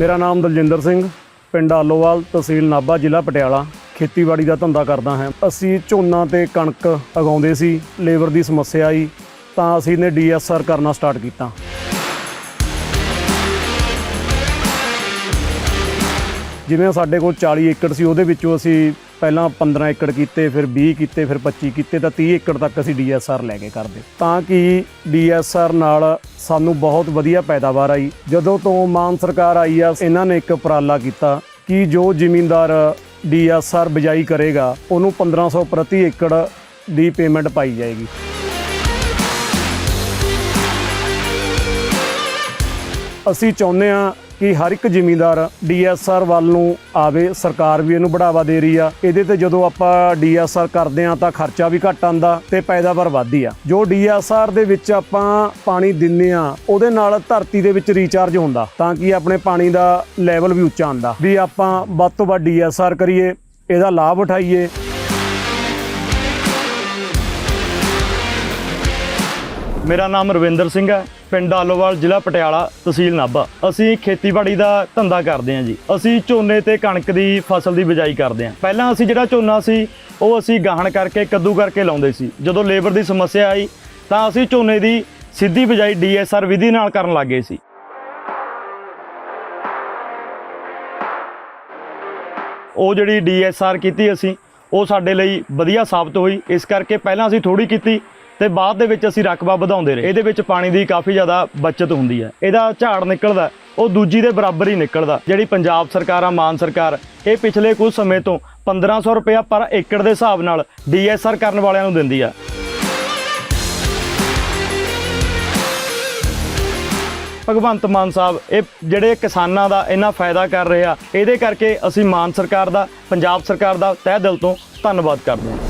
ਮੇਰਾ ਨਾਮ ਦਲਜਿੰਦਰ ਸਿੰਘ, ਪਿੰਡ ਆਲੋਵਾਲ, ਤਹਿਸੀਲ ਨਾਭਾ, ਜ਼ਿਲ੍ਹਾ ਪਟਿਆਲਾ। ਖੇਤੀਬਾੜੀ ਦਾ ਧੰਦਾ ਕਰਦਾ ਹਾਂ। ਅਸੀਂ ਝੋਨਾ ਤੇ ਕਣਕ ਉਗਾਉਂਦੇ ਸੀ, ਲੇਬਰ ਦੀ ਸਮੱਸਿਆ ਆਈ, ਤਾਂ ਅਸੀਂ ਨੇ ਡੀਐਸਆਰ ਕਰਨਾ ਸਟਾਰਟ ਕੀਤਾ। ਜਿਵੇਂ ਸਾਡੇ ਕੋਲ 40 ਏਕੜ ਸੀ, ਉਹਦੇ ਵਿੱਚੋਂ ਅਸੀਂ ਪਹਿਲਾਂ 15 ਏਕੜ ਕੀਤੇ, ਫਿਰ 20 ਕੀਤੇ, ਫਿਰ 25 ਕੀਤੇ, ਤਾਂ 30 ਏਕੜ ਤੱਕ ਅਸੀਂ ਡੀਐਸਆਰ ਲੈ ਕੇ ਕਰਦੇ ਤਾਂ ਕਿ ਡੀਐਸਆਰ ਨਾਲ ਸਾਨੂੰ ਬਹੁਤ ਵਧੀਆ ਪੈਦਾਵਾਰ ਆਈ। ਜਦੋਂ ਤੋਂ ਮਾਨ ਸਰਕਾਰ ਆਈ ਆ, ਇਹਨਾਂ ਨੇ ਇੱਕ ਉਪਰਾਲਾ ਕੀਤਾ ਕਿ ਜੋ ਜ਼ਿਮੀਂਦਾਰ ਡੀਐਸਆਰ ਬਿਜਾਈ ਕਰੇਗਾ, ਉਹਨੂੰ 1500 ਪ੍ਰਤੀ ਏਕੜ ਦੀ ਪੇਮੈਂਟ ਪਾਈ ਜਾਏਗੀ। ਅਸੀਂ ਚਾਹੁੰਦੇ ਹਾਂ ਕਿ ਹਰ ਇੱਕ ਜ਼ਿਮੀਂਦਾਰ ਡੀਐਸਆਰ ਵੱਲ ਨੂੰ ਆਵੇ, ਸਰਕਾਰ ਵੀ ਇਹਨੂੰ ਬੜਾਵਾ ਦੇ ਰਹੀ ਆ। ਇਹਦੇ ਤੇ ਜਦੋਂ ਆਪਾਂ ਡੀਐਸਆਰ ਕਰਦੇ ਆ ਤਾਂ ਖਰਚਾ ਵੀ ਘੱਟ ਆਂਦਾ ਤੇ ਪੈਦਾਵਾਰ ਵੱਧਦੀ ਆ। ਜੋ ਡੀਐਸਆਰ ਦੇ ਵਿੱਚ ਆਪਾਂ ਪਾਣੀ ਦਿੰਨੇ ਆ ਉਹਦੇ ਨਾਲ ਧਰਤੀ ਦੇ ਵਿੱਚ ਰੀਚਾਰਜ ਹੁੰਦਾ ਤਾਂ ਕਿ ਆਪਣੇ ਪਾਣੀ ਦਾ ਲੈਵਲ ਵੀ ਉੱਚਾ ਆਂਦਾ ਵੀ ਆਪਾਂ ਵੱਧ ਤੋਂ ਵੱਧ ਡੀਐਸਆਰ ਕਰੀਏ, ਇਹਦਾ ਲਾਭ ਉਠਾਈਏ। ਮੇਰਾ ਨਾਮ ਰਵਿੰਦਰ ਸਿੰਘ ਹੈ, ਪਿੰਡ ਆਲੋਵਾਲ, ਜ਼ਿਲ੍ਹਾ ਪਟਿਆਲਾ, ਤਹਿਸੀਲ ਨਾਭਾ। ਅਸੀਂ ਖੇਤੀਬਾੜੀ ਦਾ ਧੰਦਾ ਕਰਦੇ ਹਾਂ ਜੀ। ਅਸੀਂ ਝੋਨੇ ਤੇ ਕਣਕ ਦੀ ਫਸਲ ਦੀ ਬਿਜਾਈ ਕਰਦੇ ਹਾਂ। ਪਹਿਲਾਂ ਅਸੀਂ ਜਿਹੜਾ ਝੋਨਾ ਸੀ, ਉਹ ਅਸੀਂ ਗਾਹਣ ਕਰਕੇ, ਕੱਦੂ ਕਰਕੇ ਲਾਉਂਦੇ ਸੀ। ਜਦੋਂ ਲੇਬਰ ਦੀ ਸਮੱਸਿਆ ਆਈ, ਤਾਂ ਅਸੀਂ ਝੋਨੇ ਦੀ ਸਿੱਧੀ ਬਿਜਾਈ ਡੀਐਸਆਰ ਵਿਧੀ ਨਾਲ ਕਰਨ ਲੱਗੇ ਸੀ। ਉਹ ਜਿਹੜੀ ਡੀਐਸਆਰ ਕੀਤੀ ਅਸੀਂ, ਉਹ ਸਾਡੇ ਲਈ ਵਧੀਆ ਸਾਬਤ ਹੋਈ। ਇਸ ਕਰਕੇ ਪਹਿਲਾਂ ਅਸੀਂ ਥੋੜੀ ਕੀਤੀ ਤੇ ਬਾਅਦ ਦੇ ਵਿੱਚ ਅਸੀਂ ਰਕਬਾ ਵਧਾਉਂਦੇ ਰਹੇ। ਇਹਦੇ ਵਿੱਚ ਪਾਣੀ ਦੀ ਕਾਫੀ ਜ਼ਿਆਦਾ ਬਚਤ ਹੁੰਦੀ ਹੈ। ਇਹਦਾ ਝਾੜ ਨਿਕਲਦਾ, ਉਹ ਦੂਜੀ ਦੇ ਬਰਾਬਰ ਹੀ ਨਿਕਲਦਾ। ਜਿਹੜੀ ਪੰਜਾਬ ਸਰਕਾਰ ਆ, ਮਾਨ ਸਰਕਾਰ, ਇਹ ਪਿਛਲੇ ਕੁਝ ਸਮੇਂ ਤੋਂ 1500 ਰੁਪਇਆ ਪਰ ਏਕੜ ਦੇ ਹਿਸਾਬ ਨਾਲ ਡੀਐਸਆਰ ਕਰਨ ਵਾਲਿਆਂ ਨੂੰ ਦਿੰਦੀ ਆ। ਭਗਵੰਤ ਮਾਨ ਸਾਹਿਬ, ਇਹ ਜਿਹੜੇ ਕਿਸਾਨਾਂ ਦਾ ਇੰਨਾ ਫਾਇਦਾ ਕਰ ਰਹੇ ਆ, ਇਹਦੇ ਕਰਕੇ ਅਸੀਂ ਮਾਨ ਸਰਕਾਰ ਦਾ, ਪੰਜਾਬ ਸਰਕਾਰ ਦਾ ਤਹਿ ਦਿਲ ਤੋਂ ਧੰਨਵਾਦ ਕਰਦੇ ਹਾਂ।